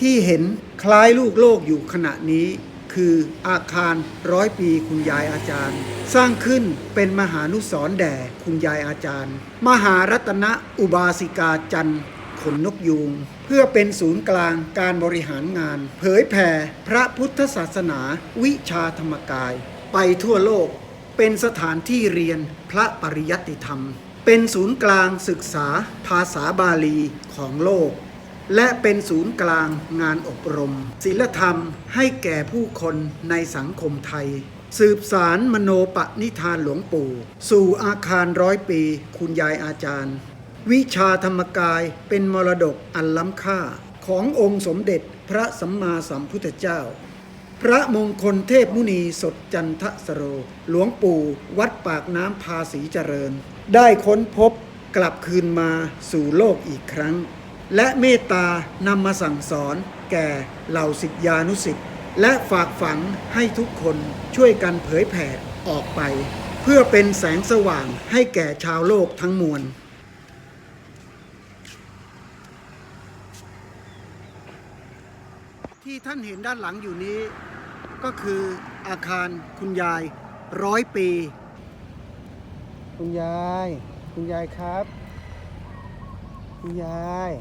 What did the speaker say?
ที่เห็นคล้ายลูกโลกอยู่ขณะนี้ คืออาคารร้อยปีคุณยายอาจารย์ สร้างขึ้นเป็นมหานุสรแด่คุณยายอาจารย์ มหารัตนอุบาสิกาจันทร์ขนนกยูงเพื่อเป็นศูนย์กลางการบริหารงาน เผยแผ่พระพุทธศาสนาวิชาธรรมกาย ไปทั่วโลก เป็นสถานที่เรียนพระปริยัติธรรม เป็นศูนย์กลางศึกษาภาษาบาลีของโลก และเป็นศูนย์กลางงานอบรมศิลธรรมให้แก่ผู้คนในสังคมไทย สืบสารมโนปณิธานหลวงปู่ สู่อาคารร้อยปี คุณยายอาจารย์ วิชาธรรมกายเป็นมรดกอันล้ำค่า ขององค์สมเด็จพระสัมมาสัมพุทธเจ้า พระมงคลเทพมุนีสดจันทสโร หลวงปู่วัดปากน้ำภาษีเจริญ ได้ค้นพบกลับคืนมาสู่โลกอีกครั้ง และเมตตานำมาสั่งสอนแก่เหล่าศิษยานุศิษย์และฝากฝังให้ทุกคนช่วยกันเผยแผ่ออกไป เพื่อเป็นแสงสว่างให้แก่ชาวโลกทั้งมวลที่ท่านเห็นด้านหลังอยู่นี้ ก็คืออาคารคุณยายร้อยปี คุณยาย คุณยายครับ คุณยาย